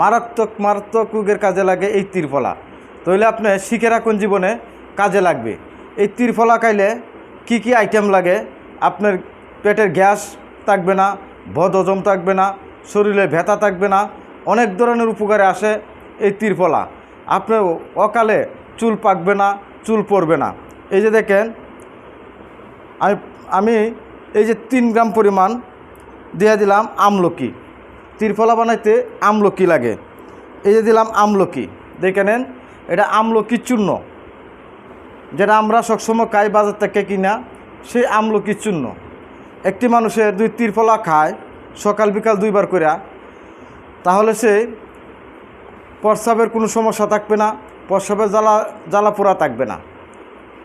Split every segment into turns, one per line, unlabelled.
মারাত্মক মারাত্মক রোগের কাজে লাগে এই তীরফলা। তাহলে আপনি শিখে রাখুন জীবনে কাজে লাগবে। এই তীরফলা খাইলে কি কি আইটেম লাগে? আপনার পেটের গ্যাস থাকবে না, বদ হজম থাকবে না, শরীরে ব্যথা থাকবে না, অনেক ধরনের উপকারে আসে এই তীরফলা। আপনার অকালে চুল পাকবে না, চুল পড়বে না। এই যে দেখেন, আমি আমি এই যে তিন গ্রাম পরিমাণ দিয়ে দিলাম আমলকি। তীরফলা বানাইতে আমলকি লাগে। এই যে দিলাম আমলকি, দেখে নেন, এটা আমলকি চূর্ণ। যেটা আমরা সবসময় খাই বাজার থেকে কিনা, সেই আমলকি চূর্ণ। একটি মানুষের দুই ত্রিফলা খায়, সকাল বিকাল দুইবার করে তাহলে সে প্রস্রাবের কোনো সমস্যা থাকবে না, প্রস্রাবের জ্বালা জ্বালা পোড়া থাকবে না।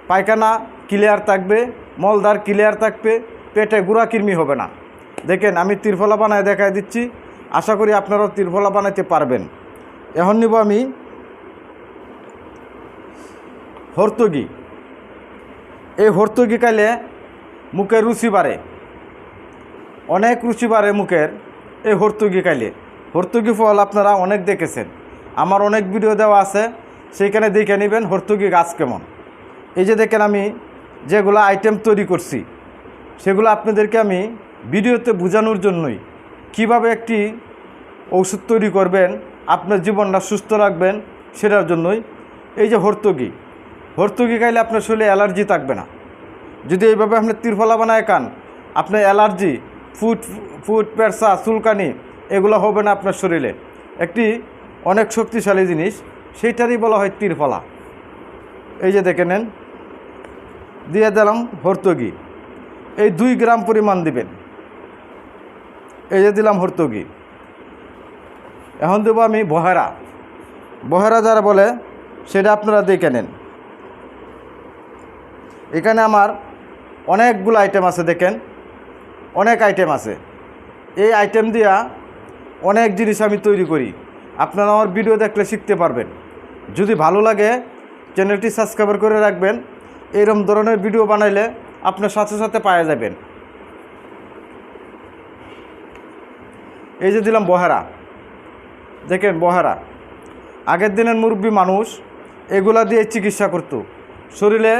পায়খানা ক্লিয়ার থাকবে মলদার ক্লিয়ার থাকবে, পেটে গুঁড়া কৃমি হবে না। দেখেন, আমি ত্রিফলা বানায় দেখায় দিচ্ছি আশা করি আপনারাও তীরফলা বানাইতে পারবেন। এখন নিব আমি হর্তগি। এই হর্তগি খাইলে মুখের রুচি বাড়ে। অনেক রুচি বাড়ে মুখের এই হর্তগি খাইলে হর্তগি ফল আপনারা অনেক দেখেছেন। আমার অনেক ভিডিও দেওয়া আছে, সেইখানে দেখে নেবেন হর্তগি গাছ কেমন। এই যে দেখেন আমি যেগুলো আইটেম তৈরি করছি, সেগুলো আপনাদেরকে আমি ভিডিওতে বোঝানোর জন্যই কীভাবে একটি ঔষধ তৈরি করবেন, আপনার জীবনটা সুস্থ রাখবেন, সেটার জন্যই। এই যে হর্তগি হর্তগি খাইলে আপনার শরীরে অ্যালার্জি থাকবে না। যদি এইভাবে আপনি তীরফলা বানায় খান, আপনার অ্যালার্জি, ফুট ফুট, পেরসা, চুলকানি, এগুলো হবে না আপনার শরীরে। একটি অনেক শক্তিশালী জিনিস, সেইটারই বলা হয় তীরফলা এই যে দেখে নেন, দিয়ে দিলাম হর্তগি এই দুই গ্রাম পরিমাণ দিবেন। এই যে দিলাম হর্তগি এখন দেবো আমি বহেরা। বহেরা যারা বলে, সেটা আপনারা দেখে নেন। এখানে আমার অনেকগুলো আইটেম আছে, দেখেন। অনেক আইটেম আছে। এই আইটেম দিয়া অনেক জিনিস আমি তৈরি করি। আপনারা আমার ভিডিও দেখলে শিখতে পারবেন। যদি ভালো লাগে চ্যানেলটি সাবস্ক্রাইব করে রাখবেন। এরম ধরনের ভিডিও বানাইলে আপনার সাথে সাথে পাওয়া যাবেন। এই যে দিলাম বহেরা। দেখেন বহেরা। আগের দিনের মুরব্বী মানুষ এগুলা দিয়ে চিকিৎসা করতো। শরীরে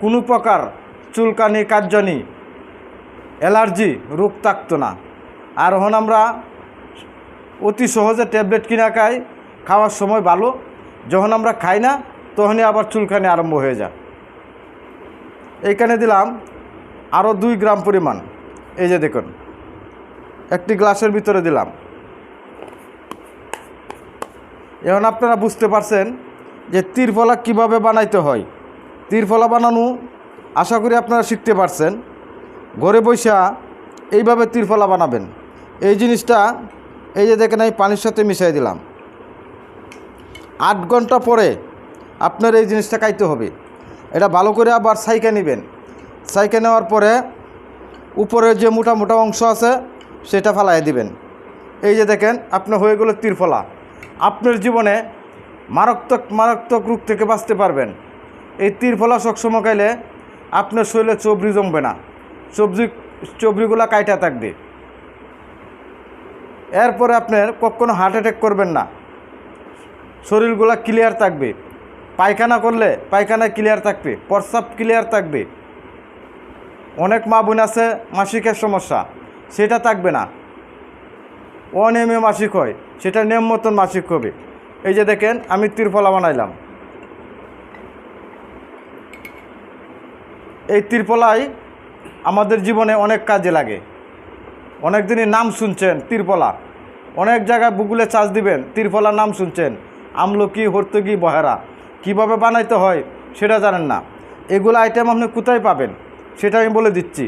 কোনো প্রকার চুলকানি কার্জনি অ্যালার্জি, রোগ থাকতো না। আর এখন আমরা অতি সহজে ট্যাবলেট কিনা খাই, খাওয়ার সময় ভালো। যখন আমরা খাই না, তখনই আবার চুলকানি আরম্ভ হয়ে যায়। এইখানে দিলাম আরও দুই গ্রাম পরিমাণ। এই যে দেখুন। একটি গ্লাসের ভিতরে দিলাম। এখন আপনারা বুঝতে পারছেন যে তীরফলা কীভাবে বানাইতে হয়। তীরফলা বানানো আশা করি আপনারা শিখতে পারছেন। ঘরে বৈশা এইভাবে তীরফলা বানাবেন। এই জিনিসটা এই যে দেখেন আমি পানির সাথে মিশাই দিলাম। আট ঘণ্টা পরে আপনার এই জিনিসটা খাইতে হবে। এটা ভালো করে আবার সাইকে নেবেন। সাইকে নেওয়ার পরে উপরে যে মোটা মোটা অংশ আছে সেটা ফালাই দিবেন। এই যে দেখেন, আপনার হয়ে গেলো তীরফলা। আপনার জীবনে মারাত্মক মারাত্মক রোগ থেকে বাঁচতে পারবেন। এই তীরফলা সবসময় খাইলে আপনার শরীরে চবরি জমবে না। সবজি চবরিগুলা কাইটা থাকবে। এরপরে আপনার কখনো হার্ট অ্যাটাক করবেন না। শরীরগুলা ক্লিয়ার থাকবে। পায়খানা করলে পায়খানা ক্লিয়ার থাকবে, প্রস্রাব ক্লিয়ার থাকবে। অনেক মা বোন আছে, মাসিকের সমস্যা। সেটা থাকবে না। অনিয়মে মাসিক হয়, সেটা নিয়ম মতন মাসিক হবে। এই যে দেখেন, আমি তীরফলা বানাইলাম। এই তীরফলাই আমাদের জীবনে অনেক কাজে লাগে। অনেক দিনই নাম শুনছেন তীরফলা অনেক জায়গায় বুগুলে চার্জ দিবেন তীরফলার নাম শুনছেন। আমলকি, হর্তকি, বহেরা। কীভাবে বানাইতে হয় সেটা জানেন না। এগুলো আইটেম আপনি কোথায় পাবেন, সেটা আমি বলে দিচ্ছি।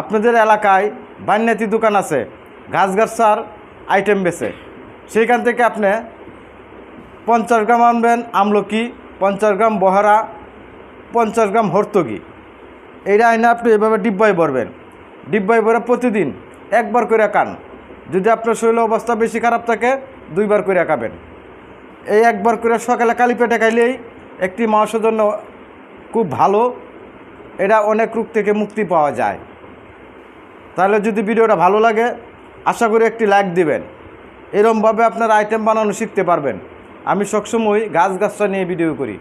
আপনাদের এলাকায় বান্যাতি দোকান আছে ঘাস গাছার আইটেম বেছে সেইখান থেকে আপনি পঞ্চাশ গ্রাম আনবেন আমলকি, পঞ্চাশ গ্রাম বহারা, পঞ্চাশ গ্রাম হর্তকি। এইটা আইনে আপনি এভাবে ডিব্বায় ভরবেন। ডিব্বায় ভরে প্রতিদিন একবার করে খান। যদি আপনার শরীর অবস্থা বেশি খারাপ থাকে, দুইবার করে খাবেন। এই একবার করে সকালে কালি পেটে খাইলেই একটি মানুষের জন্য খুব ভালো। এটা অনেক রোগ থেকে মুক্তি পাওয়া যায়। তাহলে যদি ভিডিওটা ভালো লাগে, আশা করি একটি লাইক দিবেন। এরমভাবে আপনার আইটেম বানানো শিখতে পারবেন। আমি সবসময় গাছ গাছটা নিয়ে ভিডিও করি।